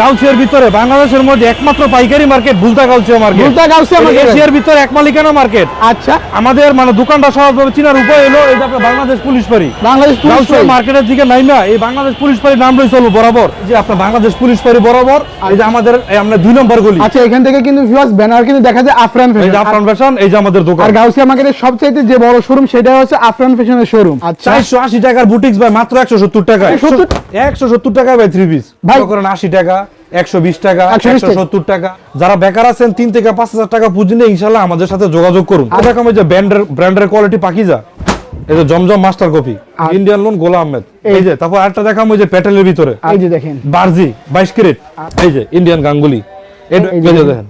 গাউসিয়ার ভিতরে বাংলাদেশের মধ্যে একমাত্র পাইকারি market Bulta Gausia market. Bulta Gausia market। এশিয়ার ভিতরে এক মালিকানা মার্কেট। আচ্ছা। আমাদের মানে দোকানটা সহজভাবে চিনার উপায় হলো এই যে আপনার বাংলাদেশ পুলিশ পারি বাংলাদেশ পুলিশ মার্কেটের দিকে নাই না এই বাংলাদেশ পুলিশ পাড়ির নাম রয়েছে হলো বরাবর। যে আপনার বাংলাদেশ পুলিশ পাড়ি বরাবর এই যে আমাদের এই আমরা দুই নম্বর গলি। আচ্ছা এখান থেকে কিন্তু ভিউয়ার্স ব্যানার কিন্তু দেখা যায় আফরান ফ্যাশন আফরান ফ্যাশন এই যে আমাদের দোকান। আর গাউসিয়া মার্কেটের সবচাইতে যে বড় শোরুম সেটা হচ্ছে আফরান ফ্যাশনের শোরুম আচ্ছা। চারশো আশি টাকার বুটিক্স ভাই মাত্র একশো সত্তর টাকায়। 170 একশো সত্তর টাকায় ভাই থ্রি পিস ভাই। করেন আশি টাকা। একশো বিশ টাকা 120 টাকা। যারা বেকার আছেন তিন থেকে পাঁচ হাজার টাকা পুঁজি নিয়ে ইনশাল্লাহ আমাদের সাথে যোগাযোগ করুন। দেখাম যে ব্র্যান্ডের ব্র্যান্ডের কোয়ালিটি পাকিজা। এই যে Zamzam master copy Indian lawn Gul Ahmed. এই যে তারপর আরেকটা দেখাম ওই যে প্যাটেলের ভিতরে। এই যে দেখেন। বার্জি বাইশ ক্যারেট। এই যে ইন্ডিয়ান গাঙ্গুলি। এই যে দেখেন।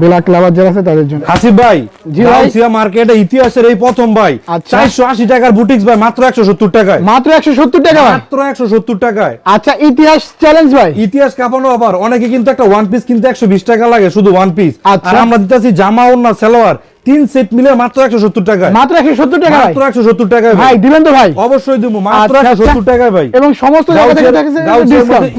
ব্ল্যাক লাভার যারা আছে তাদের জন্য। হাসিব ভাই গাউসিয়া মার্কেটে ইতিহাসের এই প্রথম ভাই আচ্ছা। চারশো আশি টাকার বুটিক্স ভাই মাত্র একশো সত্তর টাকায়। মাত্র একশো সত্তর টাকা মাত্র একশো সত্তর টাকায়। আচ্ছা ইতিহাস চ্যালেঞ্জ ভাই। ইতিহাস কাঁপানো আবার। অনেকে কিন্তু একটা ওয়ান পিস কিনতে একশো বিশ টাকা লাগে শুধু ওয়ান পিস আচ্ছা। আর আমরা দিতেছি জামা ওন্না সালোয়ার। তিন সেট মিলে মাত্র একশো সত্তর টাকায়। মাত্র একশো সত্তর টাকা মাত্র একশো সত্তর টাকায় ভাই। দিবেন তো ভাই। অবশ্যই দিব মাত্র আচ্ছা, একশো সত্তর টাকায় ভাই। এবং সমস্ত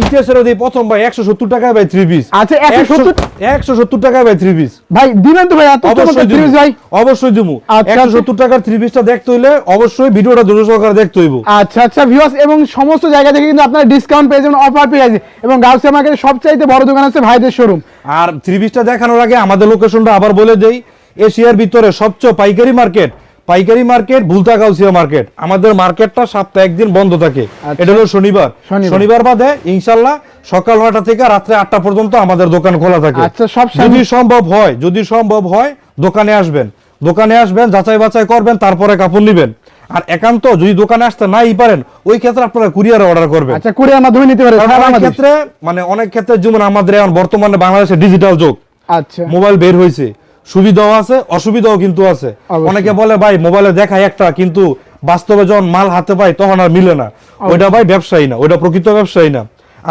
ইতিহাসের প্রথম ভাই একশো সত্তর টাকায় ভাই থ্রি পিস আচ্ছা, 170 একশো সত্তর টাকায় ভাই থ্রি পিস ভাই দিবেন তো ভাই অবশ্যই দিবো। ভাই। অবশ্যই দিবো। আচ্ছা, একশো আচ্ছা। সত্তর টাকার থ্রি পিসটা দেখতে হইলে অবশ্যই ভিডিওটা দ্রুত সহকারে দেখতে হইব। আচ্ছা আচ্ছা ভিউয়ার্স এবং সমস্ত জায়গা থেকে কিন্তু আপনারা ডিসকাউন্ট পেয়ে যাবেন অফার পেয়ে যাবেন। এবং গাউসিয়া মার্কেটের সবচাইতে বড় দোকান আছে ভাইদের শোরুম আর থ্রি পিসটা দেখানোর আগে আমাদের লোকেশনটা আবার বলে দেই। এশিয়ার ভিতরে সবচেয়ে পাইকারি মার্কেট পাইকারি মার্কেট ভুলতা গাউসিয়া মার্কেট। আমাদের মার্কেটটা সপ্তাহে একদিন বন্ধ থাকে। আচ্ছা। এটা হলো শনিবার। শনিবার। বাদে ইনশাল্লাহ সকাল থেকে রাত্রে আটটা পর্যন্ত আমাদের দোকান খোলা থাকে। আচ্ছা, যদি সম্ভব হয় যদি সম্ভব হয় দোকানে আসবেন। দোকানে আসবেন যাচাই বাছাই করবেন তারপরে কাপড় নিবেন। আর একান্ত যদি দোকানে আসতে নাই পারেন ওই ক্ষেত্রে আপনারা কুরিয়ারে অর্ডার করবেন। আচ্ছা কুরিয়ার মাধ্যমে নিতে পারে কারণ সারা অনেক ক্ষেত্রে মানে অনেক ক্ষেত্রে যেমন আমাদের এখন বর্তমানে বাংলাদেশে ডিজিটাল যুগ। আচ্ছা। মোবাইল বের হয়েছে সুবিধাও আছে অসুবিধাও কিন্তু আছে। অনেকে বলে ভাই মোবাইলে দেখায় একটা কিন্তু বাস্তবে যখন মাল হাতে পাই তখন আর মিলে না। ওইটা ভাই ব্যবসায়ী না ওইটা প্রকৃত ব্যবসায়ী না।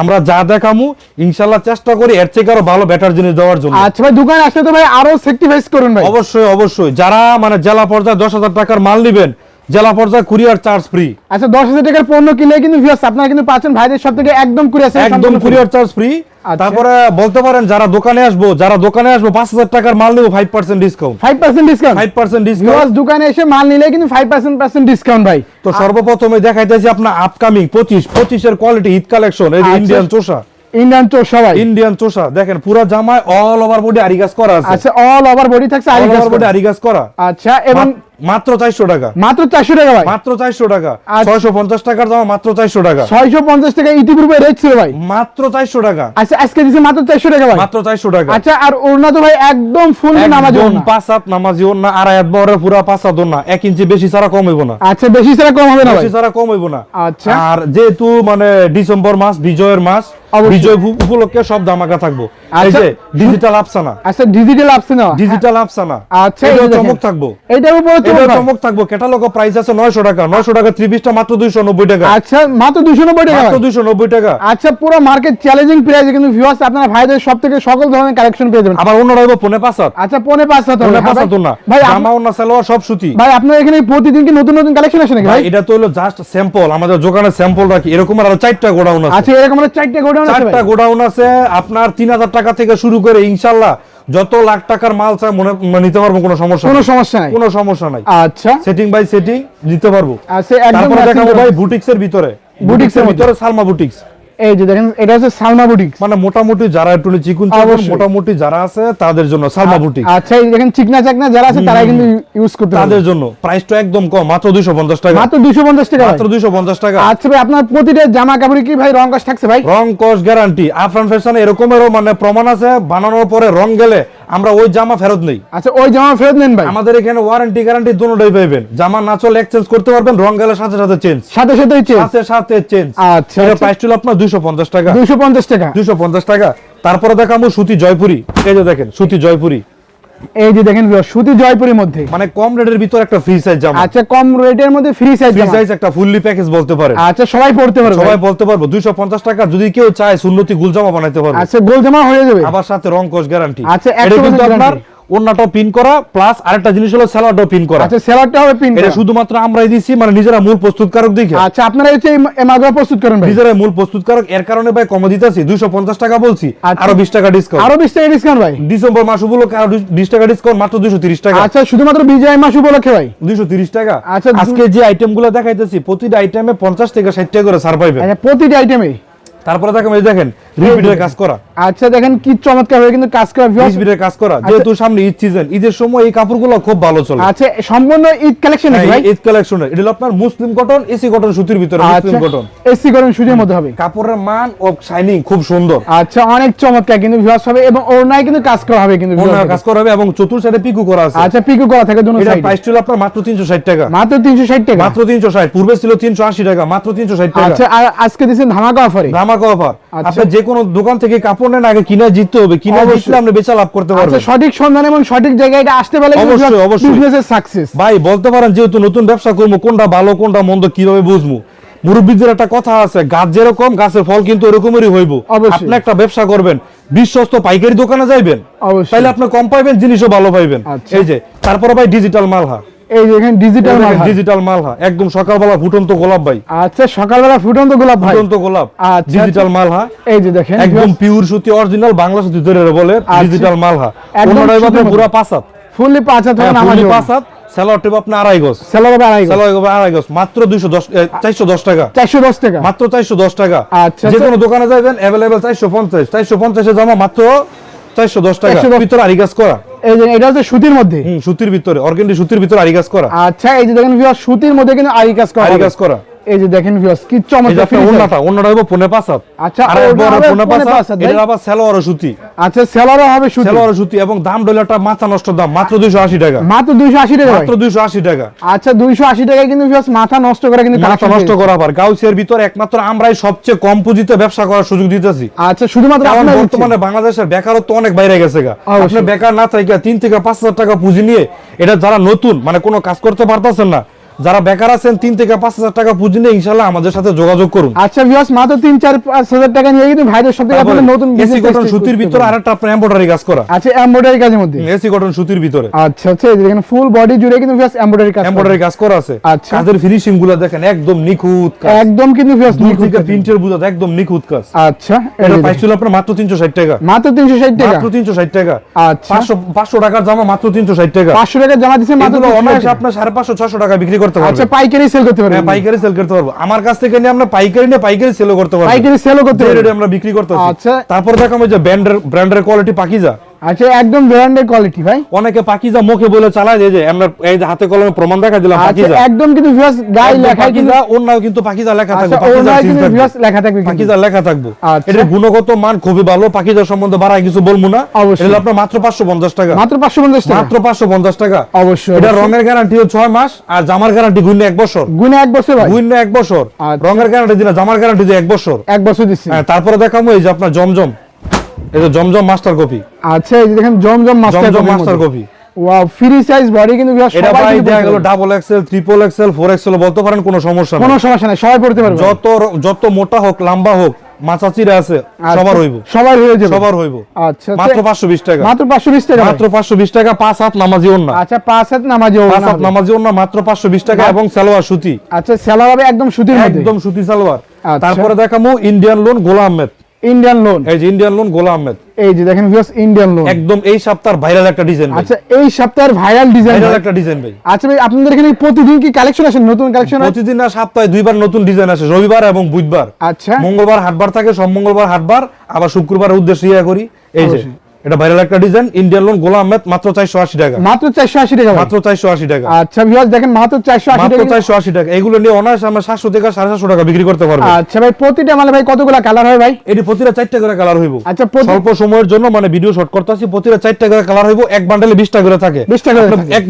আমরা যা দেখামু ইনশাল্লাহ চেষ্টা করি এর থেকে আরও ভালো বেটার জিনিস দেওয়ার জন্য। আচ্ছা ভাই দোকান আসলে তো ভাই আরও সেক্টিফাইস করুন ভাই। অবশ্যই অবশ্যই। যারা মানে জেলা পর্যায়ে দশ হাজার টাকার মাল নিবেন জেলা পর্যায়ে কুরিয়ার চার্জ ফ্রি আচ্ছা দশ হাজার টাকার পণ্য কিনলে কিন্তু ভিউয়ার্স আপনারা কিন্তু পাচ্ছেন ভাইদের সব থেকে একদম কুরিয়ার একদম কুরিয়ার চার্জ ফ্রি আচ্ছা। তারপরে বলতে পারেন যারা দোকানে আসব যারা দোকানে আসব পাঁচ হাজার টাকার মাল নেব five percent discount five percent discount five percent discount দোকানে এসে মাল নিলে কিন্তু ফাইভ পার্সেন্ট পার্সেন্ট ডিসকাউন্ট ভাই। তো সর্বপ্রথমে দেখাইতেছি আপনার আপকামিং পঁচিশ পঁচিশের কোয়ালিটি ঈদ কালেকশন। ইন্ডিয়ান চোষা। ইন্ডিয়ান তো সবাই। ইন্ডিয়ান চোষা দেখেন পুরা জামায় অল ওভার বডি আরিগাস করা আছে। আচ্ছা অল ওভার বডি থাকছে বডি আরিগাস করা। আচ্ছা এবং মাত্র চারশো টাকা। মাত্র চারশো টাকা ভাই। মাত্র চারশো টাকা। আচ্ছা। ছয়শো পঞ্চাশ টাকার জামা মাত্র চারশো টাকা। ছয়শো পঞ্চাশ টাকা ইতিপূর্বে রেট ছিল ভাই। মাত্র চারশো টাকা। আচ্ছা আজকে দিচ্ছে মাত্র চারশো টাকা ভাই। মাত্র চারশো টাকা। আচ্ছা আর ওড়না তো ভাই একদম ফুল নামাজ ওড়না। পাঁচ হাত নামাজি ওর না আড়াই হাত বড় পুরা পাঁচ হাত ওর না এক ইঞ্চি বেশি ছাড়া কম হইব না। আচ্ছা বেশি ছাড়া কম হবে না ভাই। বেশি ছাড়া কম হইব না। আচ্ছা। আর যেহেতু মানে ডিসেম্বর মাস বিজয়ের মাস। বিজয় উপলক্ষে সব দামাকা থাকব। এই আচ্ছা। যে ডিজিটাল আফসানা আচ্ছা ডিজিটাল আপসে ডিজিটাল আফসানা আচ্ছা, এটাও চমক থাকব। এটার উপরে এটাও চমক চমক থাকব। ক্যাটালগ প্রাইস আছে নয়শো টাকা। নয়শো টাকা থ্রি পিসটা মাত্র দুইশো নব্বই টাকা। আচ্ছা মাত্র দুশো নব্বই টাকা। মাত্র ভাই। দুইশো নব্বই টাকা। আচ্ছা পুরো মার্কেট চ্যালেঞ্জিং প্রাইসে কিন্তু ভিউয়ার্স আপনারা ভাইদের সব থেকে সকল ধরনের কালেকশন পেয়ে যাবেন। আবার অন্য রইব পনে পাঁচ আচ্ছা পনে পাঁচ হাজার পনে পাঁচ হাত না ভাই আপ- জামা অন্য সালোয়ার সব সুতি। ভাই আপনার এখানে প্রতিদিন কি নতুন নতুন কালেকশন আসে নাকি ভাই এটা তো হলো জাস্ট স্যাম্পল আমাদের দোকানে স্যাম্পল রাখি। এরকম আরও চারটা গোডাউন আছে। আচ্ছা এরকম চারটে গোডাউন আছে চারটা গোডাউন আছে আপনার তিন হাজার টাকা থেকে শুরু করে ইনশাল্লাহ যত লাখ টাকার মাল চাই মনে নিতে পারব কোনো সমস্যা কোনো সমস্যা নাই? কোনো সমস্যা নাই। আচ্ছা। সেটিং বাই সেটিং দিতে পারব। আচ্ছা একদম দেখাবো ভাই বুটিক্স এর ভিতরে। বুটিক্সের ভিতরে সালমা বুটিক্স। এই যে দেখেন এটা হচ্ছে সালমা বুটিক মানে মোটামুটি যারা একটু চিকুন মোটামুটি যারা আছে তাদের জন্য সালমা বুটিক আচ্ছা এই দেখেন চিকনা চাকনা যারা আছে তারা কিন্তু ইউজ করতে তাদের জন্য। প্রাইসটা একদম কম মাত্র দুইশো পঞ্চাশ টাকা। মাত্র দুশো পঞ্চাশ টাকা ভাই। মাত্র দুইশো পঞ্চাশ টাকা। আচ্ছা ভাই আপনার প্রতিটা জামা কাপড়ে কি ভাই রং কস থাকছে ভাই? রং কস গ্যারান্টি আফরান ফ্যাশন এরকমেরও মানে প্রমাণ আছে বানানোর পরে রং গেলে আমরা ওই জামা ফেরত নেই। আচ্ছা ওই জামা ফেরত নেন ভাই। আমাদের এখানে ওয়ারেন্টি গ্যারান্টি দুটোই পাবেন জামা না চলে এক্সচেঞ্জ করতে পারবেন রং গেলে সাথে সাথে চেঞ্জ সাথে সাথে চেঞ্জ সাথে সাথে চেঞ্জ আচ্ছা, এটা আচ্ছা। প্রাইস ছিল আপনার দুইশো পঞ্চাশ টাকা। দুশো পঞ্চাশ টাকা। দুইশো পঞ্চাশ টাকা। তারপরে দেখাবো সুতি জয়পুরি। এই যে দেখেন সুতি জয়পুরি। এই যে দেখেন সুতি জয়পুরের মধ্যে। মানে কম রেটের ভিতর একটা ফ্রি সাইজ জামা। আচ্ছা কম রেটের মধ্যে ফ্রি সাইজ ফ্রি সাইজ একটা ফুললি প্যাকেজ বলতে পারে আচ্ছা সবাই পড়তে পারবে। সবাই বলতে পারব দুইশো পঞ্চাশ টাকা যদি কেউ চায় সুন্নতি গুলজামা বানাইতে পারবে। আচ্ছা গোল জামা হয়ে যাবে। আবার সাথে রং কোষ গ্যারান্টি আচ্ছা, এটা কিন্তু আপনার পিন করা প্লাস আরেকটা জিনিস হলো স্যালাডও পিন করা। আচ্ছা হবে পিন এটা শুধুমাত্র আমরাই দিছি মানে নিজেরা মূল প্রস্তুতকারক দেখে। আচ্ছা আপনারা হচ্ছে প্রস্তুত করেন ভাই? নিজেরা মূল প্রস্তুতকারক এর কারণে ভাই কম দিতেছি দুইশো পঞ্চাশ টাকা বলছি আচ্ছা। আরও বিশ টাকা ডিসকাউন্ট আরও বিশ টাকা ডিসকাউন্ট ভাই? ডিসেম্বর মাস উপলক্ষে আরও বিশ টাকা ডিসকাউন্ট মাত্র দুইশো তিরিশ টাকা। আচ্ছা শুধুমাত্র বিজয় মাস উপলক্ষে ভাই? দুইশো তিরিশ টাকা। আচ্ছা, আজকে যে আইটেমগুলো দেখাইতেছি প্রতিটা আইটেমে পঞ্চাশ থেকে ষাট টাকা করে পাইবেন। আচ্ছা প্রতিটি আইটেমে তারপরে দেখেন এই দেখেন রিপিটের কাজ করা। আচ্ছা দেখেন কি চমৎকার কিন্তু কাজ করা রিপিটের কাজ করা। যেহেতু সামনে ঈদ সিজন ঈদের সময় এই কাপড়গুলো খুব ভালো চলে। আচ্ছা সম্পূর্ণ ঈদ কালেকশন হ্যাঁ, ভাই? ঈদ কালেকশনের এটা হলো আপনার মুসলিম কটন এসি কটন সুতির ভিতরে আচ্ছা মুসলিম কটন এসি করেন সুযোগের মধ্যে হবে। কাপড়ের মান ও শাইনিং খুব সুন্দর। আচ্ছা অনেক চমৎকার কিন্তু ভিউয়ার্স হবে এবং ওড়নায় কিন্তু কাজ করা হবে কিন্তু কাজ করা হবে এবং চতুর সাইডে পিকু করা আছে। আচ্ছা পিকু করা থাকে দুটো এটা প্রাইস ছিল আপনার মাত্র তিনশো ষাট টাকা। মাত্র 360 টাকা? মাত্র তিনশো ষাট পূর্বে ছিল তিনশো আশি টাকা মাত্র তিনশো ষাট টাকা। আচ্ছা আর আজকে দিছেন ধামাকা অফারে ধামাকা অফার আচ্ছা। আপনি যে কোনো দোকান থেকে কাপড় নেন আগে কিনে জিততে হবে কিনে জিতলে আপনি বেচা লাভ করতে আচ্ছা পারবেন সঠিক সন্ধান এবং সঠিক জায়গায় এটা আসতে পারলে অবশ্যই, অবশ্যই। বিজনেসের সাকসেস ভাই বলতে পারেন যেহেতু নতুন ব্যবসা করব কোনটা ভালো কোনটা মন্দ কীভাবে বুঝব মুরব্বীদের একটা কথা আছে গাছ যেরকম গাছের ফল কিন্তু এরকমই হইব। আপনি একটা ব্যবসা করবেন বিশ্বস্ত পাইকারি দোকানে যাইবেন। তাহলে আপনি কম পাইবেন জিনিসও ভালো পাইবেন আচ্ছা। এই যে তারপরে ভাই ডিজিটাল মালহা এই যে এখানে ডিজিটাল মাল। ডিজিটাল মালহা একদম সকালবেলা ফুটন্ত গোলাপ ভাই। আচ্ছা সকালবেলা ফুটন্ত গোলাপ ভাই। ফুটন্ত গোলাপ। আচ্ছা, ডিজিটাল মালহা এই যে দেখেন একদম পিওর সুতি অরিজিনাল বাংলা সুতি ধরে বলে ডিজিটাল মালহা মধ্যে। পাঁচাত ফুললি পাঁচাত স্যালোয়ার টিপ আপনার আড়াই গজ। সেলার হবে আড়াই আড়াই গজ। মাত্র দুইশো দশ চারশো দশ টাকা। চারশো দশ টাকা। মাত্র চারশো দশ টাকা। আচ্ছা, যে আচ্ছা। কোনো দোকানে যাবেন অ্যাভেলেবেল চারশো পঞ্চাশ। চারশো পঞ্চাশের জামা মাত্র চারশো দশ টাকা। 410 ভিতরে আরি কাজ করা। এই যে এটা হচ্ছে সুতির মধ্যে। সুতির ভিতরে অর্গেন্ডি সুতির ভিতরে আরি কাজ করা। আচ্ছা এই যে দেখেন সুতির মধ্যে কিন্তু আরি কাজ করা আরি কাজ করা। এই যে দেখেন ভিউয়ার্স কি চমৎকার পনে পাঁচাত আচ্ছা, আর বড় হবে পনে পাঁচাত পাঁচাত, এটা আবার সালোয়ার সুতি। আচ্ছা সেলারও হবে সুতি। সালোয়ার সুতি এবং দাম ডলারটা মাথা নষ্ট দাম মাত্র দুইশো আশি টাকা। মাত্র দুইশো আশি টাকা। মাত্র দুইশো আশি টাকা। আচ্ছা দুইশো আশি টাকায় কিন্তু ভিউয়ার্স মাথা নষ্ট করে কিন্তু মাথা নষ্ট করা আবার গাউসিয়ার ভিতরে একমাত্র আমরাই সবচেয়ে কম পুঁজিতে ব্যবসা করার সুযোগ দিতেছি। আচ্ছা শুধুমাত্র আপনার বর্তমানে বাংলাদেশের বেকারত্ব অনেক বাইরে গেছে গা। আপনি বেকার না থাকি তিন থেকে পাঁচ হাজার টাকা পুঁজি নিয়ে এটা যারা নতুন মানে কোনো কাজ করতে পারতেছেন না যারা বেকার আছেন তিন থেকে পাঁচ হাজার টাকা পুঁজি নিয়ে ইনশাল্লাহ আমাদের সাথে যোগাযোগ করুন। আচ্ছা ভিউয়ার্স মাত্র তিন চার পাঁচ হাজার টাকা নিয়ে কিন্তু ভাইদের সব থেকে আপনাদের নতুন এসি কটন সুতির ভিতরে পারেন। আরেকটা আপনার এমব্রয়ডারি কাজ করা। আচ্ছা এমব্রয়ডারি কাজের মধ্যে? এসি কটন সুতির ভিতরে। আচ্ছা আচ্ছা এই দেখেন ফুল বডি জুড়ে কিন্তু ভিউয়ার্স এমব্রয়ডারি কাজ। এমব্রয়ডারি কাজ করা আছে। আচ্ছা। কাজের ফিনিশিংগুলো দেখেন একদম নিখুঁত কাজ। একদম কিন্তু দূর নিখুঁত কাজ। প্রিন্টের বুঝা একদম নিখুঁত কাজ। আচ্ছা এটা প্রাইস ছিল আপনার মাত্র তিনশো ষাট টাকা। মাত্র তিনশো ষাট টাকা? মাত্র তিনশো ষাট টাকা। আচ্ছা। পাঁচশো পাঁচশো টাকার জামা মাত্র তিনশো ষাট টাকা। পাঁচশো টাকা জমা দিচ্ছে মাত্র 360 অনায়াসে। আপনার সাড়ে পাঁচশো ছশো টাকা বিক্রি করতে আচ্ছা পাইকারি সেল করতে পারবেন হ্যাঁ পাইকারি সেল করতে পারব। আমার কাছ থেকে নিয়ে আমরা পাইকারি নিয়ে পাইকারি সেলও করতে পারব। পাইকারি সেলও করতে পারব। আমরা বিক্রি করতে আচ্ছা। তারপর দেখো আমরা যে ব্র্যান্ডের ব্র্যান্ডের কোয়ালিটি পাকিজা। আচ্ছা একদম ব্র্যান্ডের কোয়ালিটি ভাই। অনেকে পাকিজা মুখে বলে চালায় যে যে আমরা এই যে হাতে কলমে প্রমাণ দেখা দিলাম আচ্ছা পাকিজা। একদম কিন্তু ভিউয়ার্স গায়ে লেখা পাকিজা কিন্তু পাকিজা লেখা থাকবে পাকিজা কিন্তু ভিউয়ার্স লেখা থাকবে পাকিজা লেখা থাকবে। এটার গুণগত মান খুবই ভালো পাকিজার সম্বন্ধে বাড়ায় কিছু বলব না। এটা আপনার মাত্র পাঁচশো পঞ্চাশ টাকা। মাত্র পাঁচশো পঞ্চাশ টাকা? মাত্র পাঁচশো পঞ্চাশ টাকা। অবশ্যই, এটা রঙের গ্যারান্টি ছয় মাস আর জামার গ্যারান্টি গুণে এক বছর। গুনে এক বছর ভাই। গুণে এক বছর। আচ্ছা। রঙের গ্যারান্টি দিনা জামার গ্যারান্টি দিয়ে এক বছর। এক বছর দিচ্ছি। হ্যাঁ তারপরে দেখাবো এই যে আপনার জমজম। যে জমজম মাস্টার কপি। আচ্ছা এই যে দেখেন Zamzam master master copy. Wow free size body কিন্তু এটা দেখা গেল double XL triple XL four XL বলতে পারেন কোনো সমস্যা কোনো সমস্যা নাই সবাই পড়তে পারবে। যত যত মোটা হোক লম্বা হোক মাথা চিরা আছে আচ্ছা, সবার হইব। সবার হয়ে যাবে। সবার হইব। আচ্ছা মাত্র পাঁচশো বিশ টাকা। মাত্র পাঁচশো বিশ টাকা মাত্র পাঁচশো বিশ টাকা পাঁচ হাত নামাজি ওন্না আচ্ছা পাঁচ হাত নামাজি পাঁচ হাত নামাজি ওন্না মাত্র পাঁচশো বিশ টাকা এবং সালোয়ার সুতি। আচ্ছা হবে একদম সুতির মধ্যে। একদম সুতি সালোয়ার। আচ্ছা। তারপরে দেখাবো ইন্ডিয়ান লোন গোলা আহমেদ। ইন্ডিয়ান লোন এই যে ইন্ডিয়ান লোন গোলাম আহমেদ এই যে দেখেন ভিউয়ার্স ইন্ডিয়ান লোন একদম এই সপ্তাহের ভাইরাল একটা ডিজাইন আচ্ছা এই সপ্তাহের ভাইরাল ডিজাইন ভাইরাল একটা ডিজাইন ভাই। আচ্ছা ভাই আপনাদের এখানে প্রতিদিন কি কালেকশন আসে? নতুন কালেকশন প্রতিদিন না সপ্তাহে দুইবার নতুন ডিজাইন আসে রবিবার এবং বুধবার। আচ্ছা। মঙ্গলবার হাটবার থাকে সব মঙ্গলবার হাটবার আবার শুক্রবার উদ্দেশ্যে ইয়া করি। এই যে। এটা ভাইরাল একটা ডিজাইন ইন্ডিয়ান লোন গোলা আহমেদ মাত্র চারশো আশি টাকা। মাত্র চারশো আশি টাকা মাত্র চারশো আশি টাকা। আচ্ছা ভিউয়ার্স দেখেন মাত্র চারশো আশি মাত্র টাকা। চারশো আশি টাকা। এগুলো নিয়ে অনায়াসে আমরা সাতশো থেকে সাড়ে সাতশো টাকা বিক্রি করতে পারব। আচ্ছা ভাই প্রতিটা মালে ভাই কতগুলা কালার হয় ভাই? এটি প্রতিটা করে কালার হইব। আচ্ছা স্বল্প সময়ের জন্য মানে ভিডিও শর্ট প্রতিটা করে কালার হইব এক বান্ডেলে বিশটা করে থাকে। 20 টা করে এক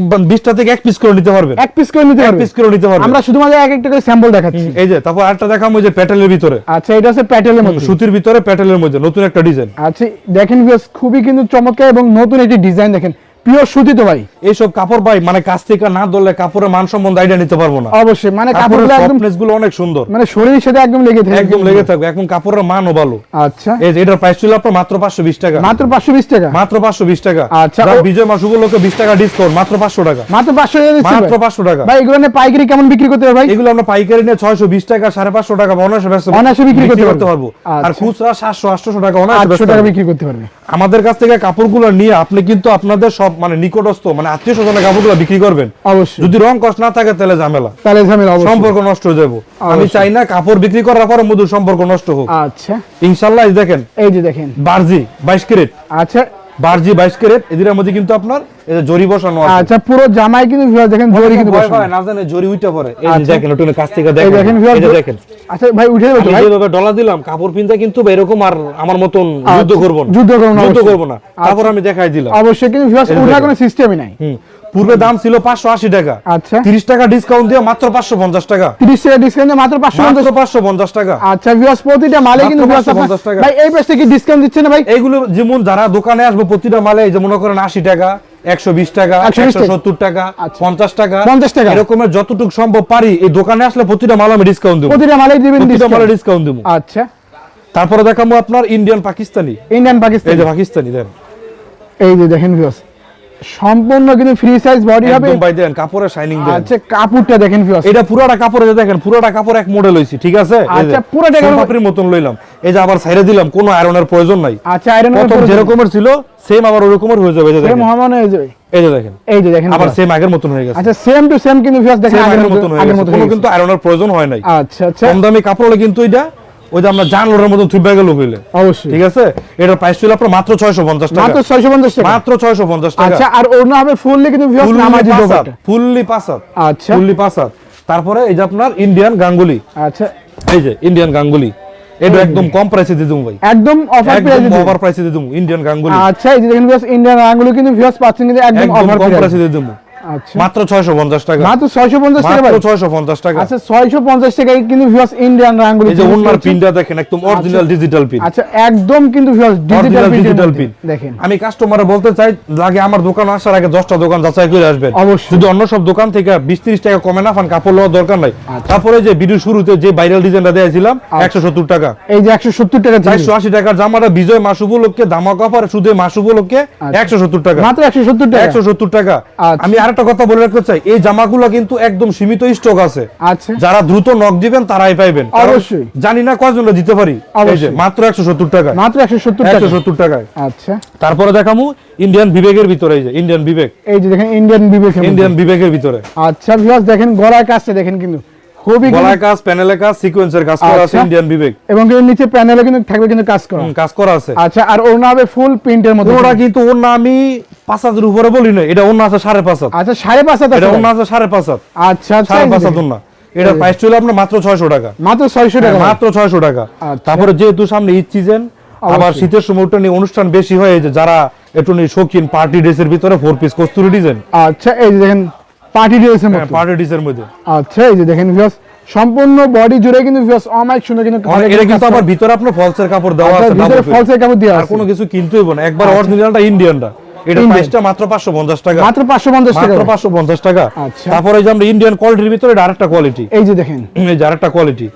থেকে এক পিস করে নিতে পারবেন। এক পিস করে নিতে এক পিস করে নিতে পারবেন। আমরা শুধুমাত্র এক একটা করে স্যাম্পল দেখাচ্ছি। এই যে তারপর আরেকটা ওই যে প্যাটেলের ভিতরে। আচ্ছা এটা হচ্ছে প্যাটেলের মধ্যে। সুতির ভিতরে প্যাটেলের মধ্যে নতুন একটা ডিজাইন আচ্ছা দেখেন ভিউয়ার্স খুবই কিন্তু চমৎকার এবং নতুন একটি ডিজাইন দেখেন। পিওর সুতি তো ভাই। এইসব কাপড় ভাই মানে কাছ থেকে না ধরলে কাপড়ের মান সম্বন্ধে আইডিয়া নিতে পারব না। অবশ্যই মানে কাপড়গুলো একদম সফটনেসগুলো অনেক সুন্দর। মানে শরীরের সাথে একদম লেগে থাকে একদম লেগে থাকবে এখন কাপড়ের মানও ভালো। আচ্ছা। এই যে এটার প্রাইস ছিল আপনার মাত্র পাঁচশো বিশ টাকা। মাত্র পাঁচশো বিশ টাকা? মাত্র পাঁচশো বিশ টাকা। আচ্ছা, বিজয় মাস উপলক্ষে বিশ টাকা ডিসকাউন্ট মাত্র পাঁচশো টাকা। মাত্র পাঁচশো টাকা দিচ্ছি মাত্র ভাই। পাঁচশো টাকা। ভাই এগুলো নিয়ে পাইকারি কেমন বিক্রি করতে হবে ভাই? এগুলো আমরা পাইকারি নিয়ে ছয়শো বিশ টাকা সাড়ে পাঁচশো টাকা অনায়াসে অনায়াসে বিক্রি করতে পারব। আর আচ্ছা। খুচরা সাতশো আটশো টাকা অনায়াসে আটশো টাকা বিক্রি করতে পারবে। আমাদের কাছ থেকে কাপড়গুলো নিয়ে আপনি কিন্তু আপনাদের সব মানে নিকটস্থ মানে আত্মীয় স্বজনের কাপড়গুলো বিক্রি করবেন। অবশ্যই। যদি রং কষ্ট না থাকে তাহলে ঝামেলা। তাহলে ঝামেলা সম্পর্ক নষ্ট হয়ে যাব। আমি চাই না কাপড় বিক্রি করার পরে মধুর সম্পর্ক নষ্ট হোক। আচ্ছা। ইনশাল্লাহ এই দেখেন। এই যে দেখেন। বার্জি বাইশ ক্যারেট। আচ্ছা বার্জি বাইশ ক্যারেট এদের মধ্যে কিন্তু আপনার জরি বসানো আছে। আচ্ছা পুরো জামাই কিন্তু দেখেন জরি কিন্তু বসানো। না জানে জরি উইটা পরে। এই যে আচ্ছা। দেখেন কাছ থেকে দেখেন। দেখেন আচ্ছা ভাই উঠে দেবো আমি ভাই? যেভাবে ডলা দিলাম কাপড় পিনতে কিন্তু এরকম আর আমার মতন যুদ্ধ করব না। আচ্ছা, যুদ্ধ করব না যুদ্ধ করব না। তারপর আমি দেখাই দিলাম। অবশ্যই কিন্তু viewers উঠার কোনো সিস্টেমই নাই। পূর্বে দাম ছিল পাঁচশো আশি টাকা। আচ্ছা। তিরিশ টাকা ডিসকাউন্ট দিয়ে মাত্র পাঁচশো পঞ্চাশ টাকা। তিরিশ টাকা ডিসকাউন্ট মাত্র পাঁচশো পাঁচশো পঞ্চাশ টাকা। আচ্ছা ভিউয়ার্স প্রতিটা মালে কিন্তু 550 টাকা। ভাই এই প্রাইসে কি ডিসকাউন্ট দিচ্ছে না ভাই? এইগুলো যেমন যারা দোকানে আসবে প্রতিটা মালে যে মনে করেন আশি টাকা একশো বিশ টাকা একশো সত্তর টাকা আচ্ছা। পঞ্চাশ টাকা 50 টাকা। এরকমের যতটুকু সম্ভব পারি এই দোকানে আসলে প্রতিটা মাল আমি ডিসকাউন্ট দেবো। প্রতিটা মালে দিবেন প্রতিটা মালে ডিসকাউন্ট ডিসকাউন্ট দেবো। আচ্ছা। তারপরে দেখাবো আপনার ইন্ডিয়ান পাকিস্তানি ইন্ডিয়ান এই পাকিস্তান যে পাকিস্তানি দেন। এই যে দেখেন ভিউয়ার্স সম্পূর্ণ কিন্তু ফ্রি সাইজ বডি হবে। একদম ভাই দেন কাপড়ের শাইনিং দেন আচ্ছা কাপড়টা দেখেন ভিউয়ার্স এটা পুরোটা কাপড়ে দেখেন পুরোটা কাপড় এক মডেল হইছি ঠিক আছে? আচ্ছা, পুরোটা কাপড়- সোনপাপড়ির মতন লইলাম। এই যে আবার সাইডে দিলাম কোনো আয়রনের প্রয়োজন নাই। আচ্ছা আয়রন প্রথম যেরকমের ছিল সেম আবার ওরকমের হয়ে যাবে এই যে দেখেন। মহামান হয়ে যাবে। এই যে দেখেন। এই যে দেখেন আবার সেম আগের মতন হয়ে গেছে। আচ্ছা সেম টু সেম কিন্তু ভিউয়ার্স দেখেন আগের মতন হয়ে গেছে। কোনো কিন্তু আয়রনের প্রয়োজন হয় নাই। আচ্ছা আচ্ছা। কম দামি কাপড় কিন্তু এটা ওই যে আমরা মতন গেল হইলে। অবশ্যই। ঠিক আছে? এটার প্রাইস ছিল আপনার মাত্র 650 টাকা। মাত্র 650 টাকা? মাত্র 650 টাকা। আচ্ছা আর হবে ফুললি কিন্তু ভিউয়ার্স নামাজি দোপাট্টা ফুললি পাসাত আচ্ছা। ফুললি পাসাত তারপরে এই যে আপনার ইন্ডিয়ান গাঙ্গুলি। আচ্ছা। এই যে ইন্ডিয়ান গাঙ্গুলি। এটা একদম কম প্রাইসে দিয়ে দেবো ভাই। একদম অফার প্রাইসে ওভার প্রাইসে দিয়ে দেবো। ইন্ডিয়ান গাঙ্গুলি। আচ্ছা এই যে দেখেন ভিউয়ার্স ইন্ডিয়ান গাঙ্গুলি কিন্তু ভিউয়ার্স পাচ্ছেন কিন্তু একদম অফার প্রাইসে দিয়ে দেবো। মাত্র 650 টাকা। মাত্র 650 টাকা মাত্র 650 টাকা। আচ্ছা 650 টাকায় কিন্তু ভিউয়ার্স ইন্ডিয়ান আঙ্গুলো এই যে ওনার পিনটা দেখেন একদম অরিজিনাল ডিজিটাল পিন আচ্ছা একদম কিন্তু ভিউয়ার্স ডিজিটাল ডিজিটাল পিন দেখেন। আমি কাস্টমারে বলতে চাই লাগে আমার দোকান আসার আগে 10টা দোকান যাচাই করে আসবেন। অবশ্যই। যদি অন্য সব দোকান থেকে 20 30 টাকা কমে না পান কাপড় লওয়ার দরকার নাই। আচ্ছা। তারপরে যে ভিডিও শুরুতে যে ভাইরাল ডিজাইনটা দিয়েছিলাম 170 টাকা। এই যে 170 টাকা দিন। 480 টাকার জামাটা বিজয় মাস উপলক্ষে দামা কভার শুধু মাস উপলক্ষে আচ্ছা। 170 টাকা। মাত্র 170 টাকা? 170 টাকা। আচ্ছা। আমি আরেকটা কথা বলে রাখতে চাই এই জামাগুলো কিন্তু একদম সীমিত স্টক আছে। আচ্ছা। যারা দ্রুত নক দিবেন তারাই পাইবেন। অবশ্যই। জানি না কয়জনটা দিতে পারি। মাত্র একশো সত্তর মাত্র 170 টাকা মাত্র 170 টাকা 170 টাকায়। আচ্ছা। তারপরে দেখামু ইন্ডিয়ান বিবেকের ভিতরে এই যে ইন্ডিয়ান বিবেক। এই যে দেখেন ইন্ডিয়ান বিবেক ইন্ডিয়ান বিবেকের ভিতরে। আচ্ছা ভিউয়ার্স দেখেন গলার কাছে দেখেন কিন্তু। খুবই গলায় কাজ প্যানেলে কাজ সিকোয়েন্সের কাজ করা আছে। ইন্ডিয়ান বিবেক এবং কিন্তু নিচে প্যানেলে কিন্তু থাকবে কিন্তু কাজ করা। কাজ করা আছে। আচ্ছা আর ওড়না হবে ফুল প্রিন্টের মধ্যে পুরোটা কিন্তু। ওর না পাঁচ হাতের উপরে বলি না এটা অন্য আছে সাড়ে পাঁচ হাত। আচ্ছা সাড়ে পাঁচ হাজার এটা অন্য আছে সাড়ে পাঁচ হাত। আচ্ছা সাড়ে পাঁচ হাত না এটা প্রাইস ছিল আপনার মাত্র ছয়শো টাকা। মাত্র ছয়শো টাকা। মাত্র ছয়শো টাকা। তারপরে যেহেতু সামনে ঈদ সিজন আবার শীতের সময় ওটা নিয়ে অনুষ্ঠান বেশি হয় যে যারা একটু শৌখিন পার্টি ড্রেসের ভিতরে ফোর পিস কস্তুরি ডিজাইন আচ্ছা এই দেখেন পার্টি ড্রেসের মতো পার্টি ড্রেসের মধ্যে। আচ্ছা এই যে দেখেন ভিউয়ার্স সম্পূর্ণ বডি জুড়ে কিন্তু ভিউয়ার্স অমাইক সুন্দর কিন্তু এটা কিন্তু আবার ভিতরে আপনার ফলসের কাপড় দেওয়া আচ্ছা, আছে ভিতরে ফলসের কাপড় দেওয়া আর কোনো কিছু কিনতে না। একবার অরিজিনালটা ইন্ডিয়ানটা এটা প্রাইসটা মাত্র 550 টাকা। মাত্র পাঁচশো পঞ্চাশ টাকা। মাত্র 550 টাকা। আচ্ছা। তারপরে যে আমরা ইন্ডিয়ান কোয়ালিটির ভিতরে আরেকটা কোয়ালিটি এই যে দেখেন। এই যে আরেকটা কোয়ালিটি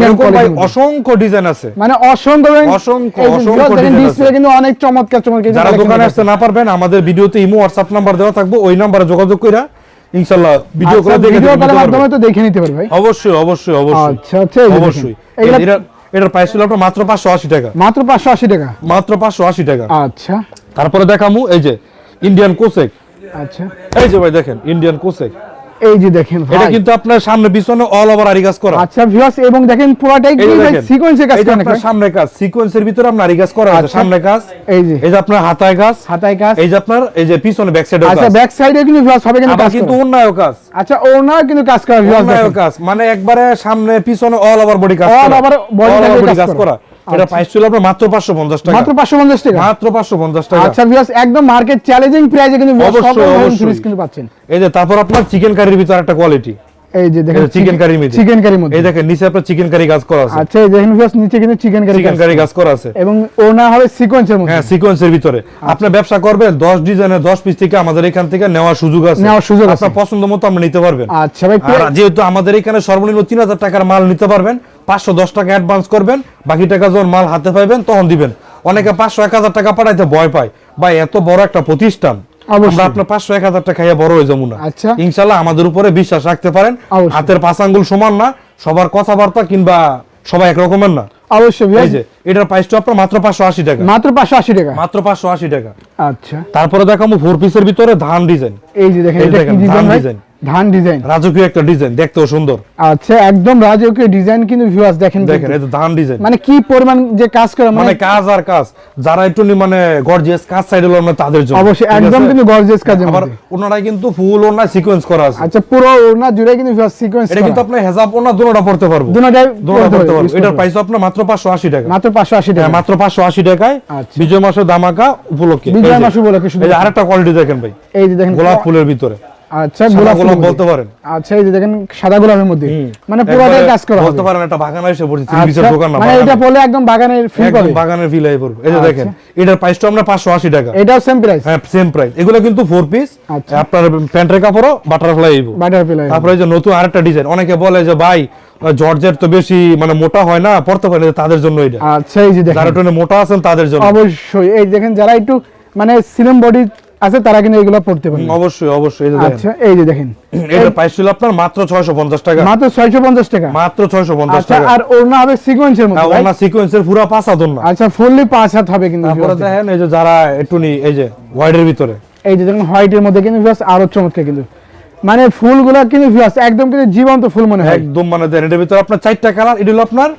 মধ্যে। অসংখ্য ডিজাইন আছে। মানে অসংখ্য অসংখ্য, অসংখ্য ডিসপ্লে আছে। কিন্তু অনেক চমৎকার চমৎকার যারা দোকানে আসতে না পারবেন আমাদের ভিডিওতে ইমো হোয়াটসঅ্যাপ নাম্বার দেওয়া থাকবে ওই নাম্বারে যোগাযোগ কইরা ইনশাআল্লাহ ভিডিও করে দেখে ভিডিও কলের মাধ্যমে তো দেখে নিতে পারবে ভাই। অবশ্যই অবশ্যই অবশ্যই। আচ্ছা আচ্ছা। অবশ্যই। এগুলা এটা এটার প্রাইস ছিল আপনার মাত্র 580 টাকা। মাত্র পাঁচশো আশি টাকা? মাত্র 580 টাকা। আচ্ছা। তারপরে দেখামু এই যে ইন্ডিয়ান কোসেক আচ্ছা। এই যে ভাই দেখেন ইন্ডিয়ান কোসেক এই যে দেখেন এটা কিন্তু আপনার সামনে পিছনে অল ওভার আরি কাজ করা। আচ্ছা ভিউয়ার্স এবং দেখেন পুরোটাই কি ভাই দেখেন সিকোয়েন্সে কাজ করা আপনার সামনে কাজ। সিকোয়েন্সের ভিতরে আপনার আরি কাজ করা আছে আচ্ছা। সামনে কাজ। এই যে। এই যে আপনার হাতায় কাজ। হাতায় কাজ। এই যে আপনার এই যে পিছনে ব্যাক সাইডে আচ্ছা ব্যাক সাইডে কিন্তু ভিউয়ার্স হবে কিন্তু কাজ কিন্তু অন্যায় কাজ। আচ্ছা ওনার কিন্তু কাজ করা ভিউয়ার্স অন্যায় কাজ। মানে একবারে সামনে পিছনে অল ওভার বডি কাজ করা। over body কাজ কাজ করা। করা এটা আচ্ছা। প্রাইস ছিল আপনার মাত্র 550 টাকা। মাত্র পাঁচশো পঞ্চাশ টাকা? মাত্র 550 টাকা। আচ্ছা ভিউয়ার্স একদম মার্কেট চ্যালেঞ্জিং প্রাইসে কিন্তু অবশ্যই, অবশ্যই। পাচ্ছেন। এই যে তারপর আপনার চিকেন কারির ভিতরে একটা কোয়ালিটি এই যে দেখেন চিকেন কারি মধ্যে। চিকেন কারি মধ্যে। এই দেখেন নিচে আপনার চিকেন কারি কাজ করা আছে। আচ্ছা এই দেখেন ভিউয়ার্স নিচে কিন্তু চিকেন কারি চিকেন কারি কাজ করা আছে। এবং ওনা হবে সিকোয়েন্সের মধ্যে। হ্যাঁ সিকোয়েন্সের ভিতরে। আপনি ব্যবসা করবেন দশ ডিজাইনের দশ পিস থেকে আমাদের এখান থেকে নেওয়ার সুযোগ আছে। নেওয়ার সুযোগ আছে। আপনার পছন্দ মতো আপনি নিতে পারবেন। আচ্ছা ভাই যেহেতু আমাদের এখানে সর্বনিম্ন তিন হাজার টাকার মাল নিতে পারবেন পাঁচশো দশ টাকা অ্যাডভান্স করবেন বাকি টাকা যখন মাল হাতে পাইবেন তখন দিবেন। অনেকে পাঁচশো এক হাজার টাকা পাঠাইতে ভয় পায়। বা এত বড় একটা প্রতিষ্ঠান। আমরা আপনার পাঁচশো এক হাজার টাকা খাইয়া বড় হয়ে যাব না। আচ্ছা। ইনশাল্লাহ আমাদের উপরে বিশ্বাস রাখতে পারেন। হাতের পাঁচ আঙ্গুল সমান না সবার কথাবার্তা কিংবা সবাই না। অবশ্যই এটার প্রাইসটা আপনার মাত্র পাঁচশো আশি টাকা। মাত্র পাঁচশো আশি টাকা। মাত্র পাঁচশো আশি টাকা। আচ্ছা। তারপরে দেখাবো ফোর পিসের ভিতরে ধান ডিজাইন এই যে দেখেন এটা কি ডিজাইন ধান ডিজাইন। ধান ডিজাইন রাজকীয় একটা ডিজাইন দেখতেও সুন্দর। আচ্ছা একদম রাজকীয় ডিজাইন কিন্তু ভিউয়ার্স দেখেন দেখেন। এই ধান ডিজাইন মানে কি পরিমাণ যে কাজ করে মানে মানে কাজ আর কাজ। যারা একটু মানে গর্জিয়াস কাজ সাইড হলো না তাদের জন্য। অবশ্যই একদম কিন্তু গর্জিয়াস কাজের আবার ওনারা কিন্তু ফুল ওনা সিকোয়েন্স করা আছে। আচ্ছা পুরো ওনা জুড়ে কিন্তু ভিউয়ার্স সিকোয়েন্স এটা কিন্তু আপনি হেজাব ওনা দুটোটা পড়তে পারব। দুটোটাই দুটোটা পড়তে পারব, এটার প্রাইস আপনার মাত্র পাঁচশো আশি টাকা। মাত্র পাঁচশো আশি টাকা। হ্যাঁ, মাত্র পাঁচশো আশি টাকায় আচ্ছা। বিজয় মাসের দামাকা উপলক্ষে। বিজয় মাস উপলক্ষে শুধু এই আরেকটা কোয়ালিটি দেখেন ভাই। এই যে দেখেন গোলাপ ফুলের ভিতরে। আচ্ছা গোলাপ গোলাপ বলতে পারেন। আচ্ছা এই যে দেখেন সাদা গোলাপের মধ্যে। মানে পুরোটাই কাজ করা বলতে পারেন একটা বাগান এসে পড়ছে আচ্ছা, তিরিশের দোকান না মানে এটা বলে একদম বাগানের ফিল একদম বাগানের ফিল আই পড়বে। এই যে আচ্ছা। দেখেন এটার প্রাইসটা আমরা পাঁচশো আশি টাকা। এটাও সেম প্রাইস হ্যাঁ সেম প্রাইস এগুলো কিন্তু ফোর পিস আচ্ছা। আপনার প্যান্টের কাপড়ও বাটারফ্লাই আইবো বাটার ফিল তারপরে যে নতুন আরেকটা ডিজাইন অনেকে বলে যে ভাই জর্জের তো বেশি মানে মোটা হয় না পড়তে পারে তাদের জন্য এটা। আচ্ছা এই যে দেখেন। যারা মোটা আছেন তাদের জন্য। অবশ্যই। এই দেখেন যারা একটু মানে সিলিম বডি আছে তারা কিন্তু এগুলো পড়তে পারে অবশ্যই অবশ্যই এই যে দেখেন। আচ্ছা এই যে দেখেন। এটার প্রাইস ছিল আপনার মাত্র ছয়শো পঞ্চাশ টাকা। মাত্র ছয়শো পঞ্চাশ টাকা। মাত্র ছয়শো পঞ্চাশ আচ্ছা টাকা। আর ওড়না হবে সিকোয়েন্সের মধ্যে ভাই? ওনার সিকোয়েন্সের পুরো পাঁচ আদন না আচ্ছা ফুললি পাঁচ হাত হবে কিন্তু তারপরে দেখেন এই যে যারা একটু নি এই যে হোয়াইটের ভিতরে। এই যে দেখুন হোয়াইটের মধ্যে কিন্তু viewers আরও চমৎকার কিন্তু। মানে ফুলগুলো কিন্তু viewers একদম কিন্তু জীবন্ত ফুল মনে হয়। একদম মানে দেন এটার ভিতরে আপনার চারটা কালার এটা হলো আপনার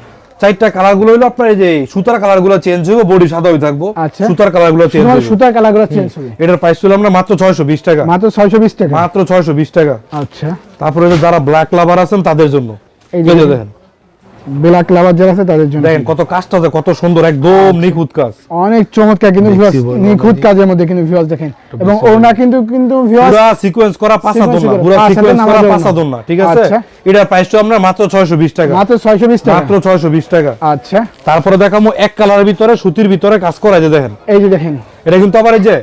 চারটা কালারগুলো হলো আপনার এই যে সুতার কালারগুলো চেঞ্জ হবে বডি সাদা হয়ে থাকব। আচ্ছা। সুতার কালারগুলো চেঞ্জ হবে সুতার কালারগুলো চেঞ্জ হবে এটার প্রাইস ছিল আমরা মাত্র ছয়শো বিশ টাকা। মাত্র ছয়শো বিশ টাকা। মাত্র ছয়শো বিশ টাকা। আচ্ছা। তারপরে যারা ব্ল্যাক লাভার আছেন তাদের জন্য। এই যে দেখেন। ব্ল্যাক লাভার যারা আছে তাদের জন্য দেখেন কত কাজটা যে কত সুন্দর একদম নিখুঁত কাজ। অনেক চমৎকার কিন্তু নিখুঁত কাজের মধ্যে কিন্তু ভিউয়ার্স দেখেন। এবং ওড়না কিন্তু কিন্তু পুরা সিকোয়েন্স করা পাঁচা দোনা পুরা সিকোয়েন্স করা। পাঁচা দোনা ঠিক আছে? আচ্ছা। এটার প্রাইসটা আমরা মাত্র ছয়শো বিশ টাকা। মাত্র ছয়শো বিশ টাকা। মাত্র ছয়শো বিশ টাকা। আচ্ছা। তারপরে দেখাবো এক কালারের ভিতরে সুতির ভিতরে কাজ করা যে দেখেন। এই যে দেখেন। এটা কিন্তু আবার এই যে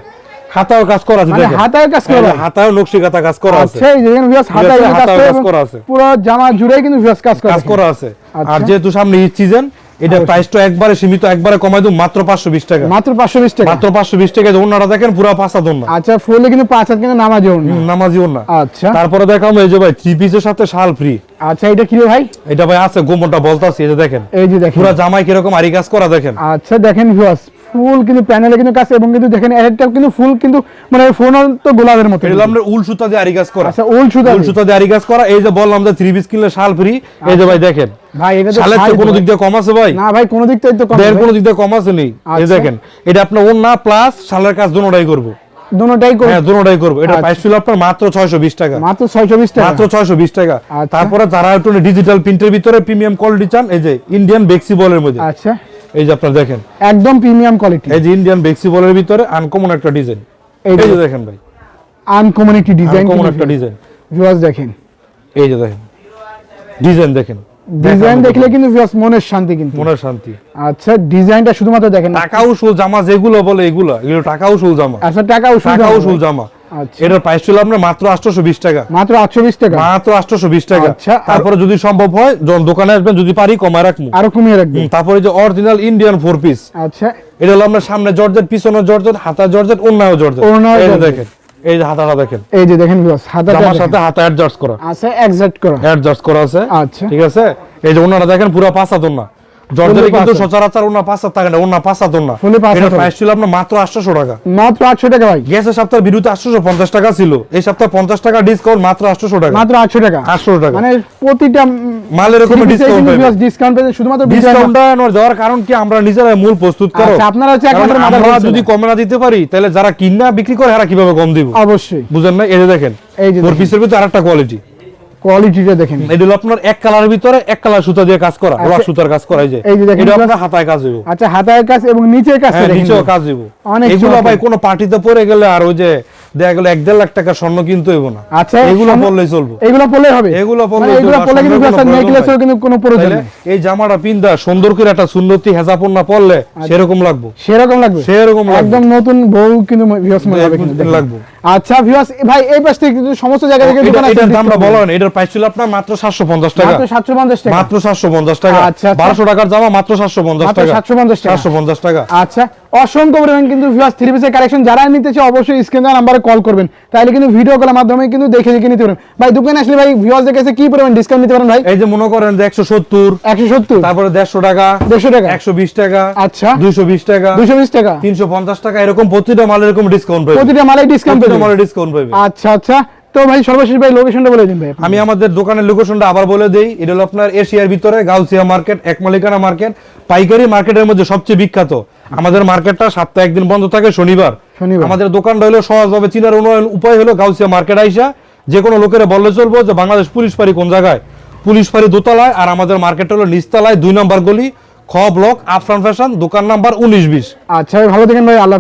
হাতাও কাজ করা আছে মানে দেখেন। কাজ করা এই যে ভাই। হাতাও নকশি কাঁথা কাজ করা আছে। আচ্ছা দেখেন ভিউয়ার্স কিন্তু কাজ করে আছে। পুরো জামা জুড়েই কিন্তু ভিউয়ার্স কাজ করা কাজ করা আছে। আচ্ছা। আর যেহেতু সামনে ঈদ সিজন এটা প্রাইসটা একবারে সীমিত একবারে কমাই দেবো মাত্র পাঁচশো বিশ টাকা। মাত্র পাঁচশো বিশ টাকা। মাত্র পাঁচশো বিশ টাকা ওনারা দেখেন পুরা পাঁচা দোনা আচ্ছা ফুলে কিন্তু পাঁচ কিন্তু নামাজ ওড়না। নামাজি ওনা আচ্ছা। তারপরে দেখাবো এই যে ভাই থ্রি পিসের সাথে শাল ফ্রি আচ্ছা এটা কি রে ভাই? এটা ভাই আছে গোমনটা বলতাছি এই যে দেখেন। এই যে দেখেন। পুরা জামাই কীরকম আরি কাজ করা দেখেন। আচ্ছা দেখেন ভিউয়ার্স ফুল কিন্তু প্যানেলে কিন্তু কাজ এবং কিন্তু দেখেন একটা কিন্তু ফুল কিন্তু মানে ফোন তো গোলাপের মতো এটা আমরা উল সুতা দিয়ে আরি কাজ করা। আচ্ছা উল সুতা উল সুতা দিয়ে আরি কাজ করা। এই যে বললাম যে থ্রি পিস কিনলে শাল ফ্রি এই যে ভাই দেখেন। ভাই এটা শালের তো কোনো দিক দিয়ে কম আছে ভাই। না ভাই কোনো দিক থেকে তো কম ভাই। কোনো দিক দিয়ে কম আছে নেই। এই আচ্ছা। দেখেন এটা আপনার ওন্না প্লাস শালের কাজ দুটোটাই করব। দুটোটাই করে হ্যাঁ দুটোটাই করব। এটা আচ্ছা। প্রাইস ছিল আপনার মাত্র ছয়শো বিশ টাকা। মাত্র ছয়শো বিশ টাকা? মাত্র ছয়শো বিশ টাকা। আচ্ছা। তারপরে যারা একটু ডিজিটাল প্রিন্টের ভিতরে প্রিমিয়াম কোয়ালিটি চান এই যে ইন্ডিয়ান বেক্সি বলের মধ্যে। আচ্ছা। এই যে আপনার দেখেন। একদম প্রিমিয়াম কোয়ালিটি এই যে ইন্ডিয়ান বেক্সি বলের ভিতরে আনকমন একটা ডিজাইন এই যে দেখেন ভাই। আনকমন একটি ডিজাইন আনকমন একটা ডিজাইন ভিউয়ার্স দেখেন। এই যে দেখেন। ডিজাইন দেখেন। ডিজাইন দেখলে কিন্তু ভিউয়ার্স মনের শান্তি কিন্তু। মনের শান্তি। আচ্ছা ডিজাইনটা শুধুমাত্র দেখেন টাকা উসুল জামা যেগুলো বলে এগুলো এগুলো টাকা উসুল জামা। আচ্ছা টাকা উসুল টাকা উসুল জামা। এটার প্রাইস ছিল আপনার মাত্র আটশোশো বিশ টাকা। মাত্র আটশো বিশ টাকা? মাত্র আটশোশো বিশ টাকা। আচ্ছা, তারপরে যদি সম্ভব হয় যখন দোকানে আসবেন যদি পারি কমায় রাখব। আরও কমিয়ে রাখবেন। হুম, তারপরে যে অরিজিনাল ইন্ডিয়ান ফোর পিস আচ্ছা। এটা হলো আপনার সামনে জর্জেট পিছনে জর্জেট হাতা জর্জেট অন্যায় জর্জেট। ওড়নাও এই যে জর্জেট। দেখেন এই যে হাতাটা দেখেন। এই যে দেখেন হাতাটা জামার সাথে হাতা অ্যাডজাস্ট করা। আচ্ছা করা। অ্যাডজাস্ট করা আছে। আচ্ছা। ঠিক আছে? এই যে ওনারা দেখেন পুরো পাঁচা দোনা জর্জেটে Fully কিন্তু সচরাচর ওনা পাঁচা থাকে না ওনা পাঁচা দোনা Fully এটা প্রাইস ছিল আপনার মাত্র আটশোশো টাকা। মাত্র আটশো টাকা ভাই। গেছে সপ্তাহের বিরুদ্ধে আটশোশো পঞ্চাশ টাকা ছিল। এই সপ্তাহে পঞ্চাশ টাকা ডিসকাউন্ট মাত্র আটশোশো টাকা। মাত্র আটশো টাকা। আটশো টাকা। মানে প্রতিটা এরকম ডিসকাউন্ট শুধুমাত্র ডিসকাউন্টটা কারণ কি? আমরা নিজেরা মূল প্রস্তুত করো। আচ্ছা, আপনারা হচ্ছে একমাত্র আমরা যদি কমে না দিতে পারি তাহলে যারা কিনা বিক্রি করে কীভাবে কম দিব? অবশ্যই। বুঝেন না? এই যে দেখেন এই যে পিসের ভিতরে আরেকটা কোয়ালিটি কোয়ালিটিটা দেখেন। এটা আপনার এক কালারের ভিতরে এক কালার সুতা দিয়ে কাজ করা রস সুতার কাজ করা এই যে। এই যে দেখেন এটা আপনার হাতায় কাজ হইব। আচ্ছা হাতায় কাজ এবং নিচের কাজ হ্যাঁ নিচেও কাজ হইব। অনেক এগুলো ভাই কোনো পার্টিতে পরে গেলে আর ওই যে দেখা গেল এক দেড় লাখ টাকা স্বর্ণ কিনতে হইব না। আচ্ছা এগুলো পরলেই চলবো। এগুলো পরলে হবে? এগুলো পরলে মানে এগুলো পরলে কিন্তু নাই। কিন্তু কোনো প্রয়োজন নেই। এই জামাটা পিন্দা সুন্দর করে একটা সুন্নতি হেজাপন্না পরলে সেরকম লাগবো। সেরকম লাগবে? সেরকম লাগবে। একদম নতুন বউ কিন্তু ভিউয়ার্স মনে হবে কিন্তু দেখেন। লাগবে। আচ্ছা ভিউয়ার্স ভাই এই পাশ থেকে কিন্তু সমস্ত জায়গা থেকে দোকান আছে এটার দামটা বলা হয় না, এটার প্রাইস ছিল আপনার মাত্র সাতশো পঞ্চাশ টাকা। মাত্র 750 টাকা। মাত্র সাতশো পঞ্চাশ টাকা। আচ্ছা, আচ্ছা। বারোশো টাকার জামা মাত্র সাতশো পঞ্চাশ মাত্র টাকা। 750 টাকা। সাতশো পঞ্চাশ টাকা। আচ্ছা অসংখ্য পরিমাণ কিন্তু ভিউয়ার্স থ্রি পিসের কালেকশন যারা নিতে চায় অবশ্যই স্ক্রিন দেওয়া নাম্বারে কল করবেন। তাহলে কিন্তু ভিডিও কলের মাধ্যমে কিন্তু দেখে দেখে নিতে পারেন ভাই দোকানে আসলে ভাই ভিউয়ার্সদের কাছে কি পরিমাণ ডিসকাউন্ট নিতে পারেন ভাই? এই যে মনে করেন যে একশো সত্তর একশো সত্তর। তারপরে দেড়শো টাকা দেড়শো টাকা। একশো বিশ টাকা আচ্ছা। দুইশো বিশ টাকা দুশো বিশ টাকা। তিনশো পঞ্চাশ টাকা এরকম প্রতিটা মালের এরকম ডিসকাউন্ট প্রতিটা মালে ডিসকাউন্ট প্রতিটা পাবেন। মালের ডিসকাউন্ট পাবে আচ্ছা আচ্ছা। তো ভাই সর্বশেষ ভাই লোকেশনটা বলে দিন ভাই আমি আমাদের দোকানের লোকেশনটা আবার বলে দেই। এটা হলো আপনার এশিয়ার ভিতরে গাউসিয়া মার্কেট এক মালিকানা মার্কেট পাইকারি মার্কেটের মধ্যে সবচেয়ে বিখ্যাত। আমাদের মার্কেটটা সপ্তাহে একদিন বন্ধ থাকে শনিবার। শনিবার। আমাদের দোকানটা হলো সহজভাবে চিনার উন্নয়ন উপায় হলো গাউসিয়া মার্কেট আইসা। যে কোনো লোকেরা বললে চলবো যে বাংলাদেশ পুলিশ ফাঁড়ি কোন জায়গায়? পুলিশ ফাঁড়ি দোতলায় আর আমাদের মার্কেট হলো নিচতলায় দুই নম্বর গলি খ ব্লক আফরান ফ্যাশন দোকান নাম্বার উনিশ বিশ। আচ্ছা ভালো দেখেন ভাই আল্লাহ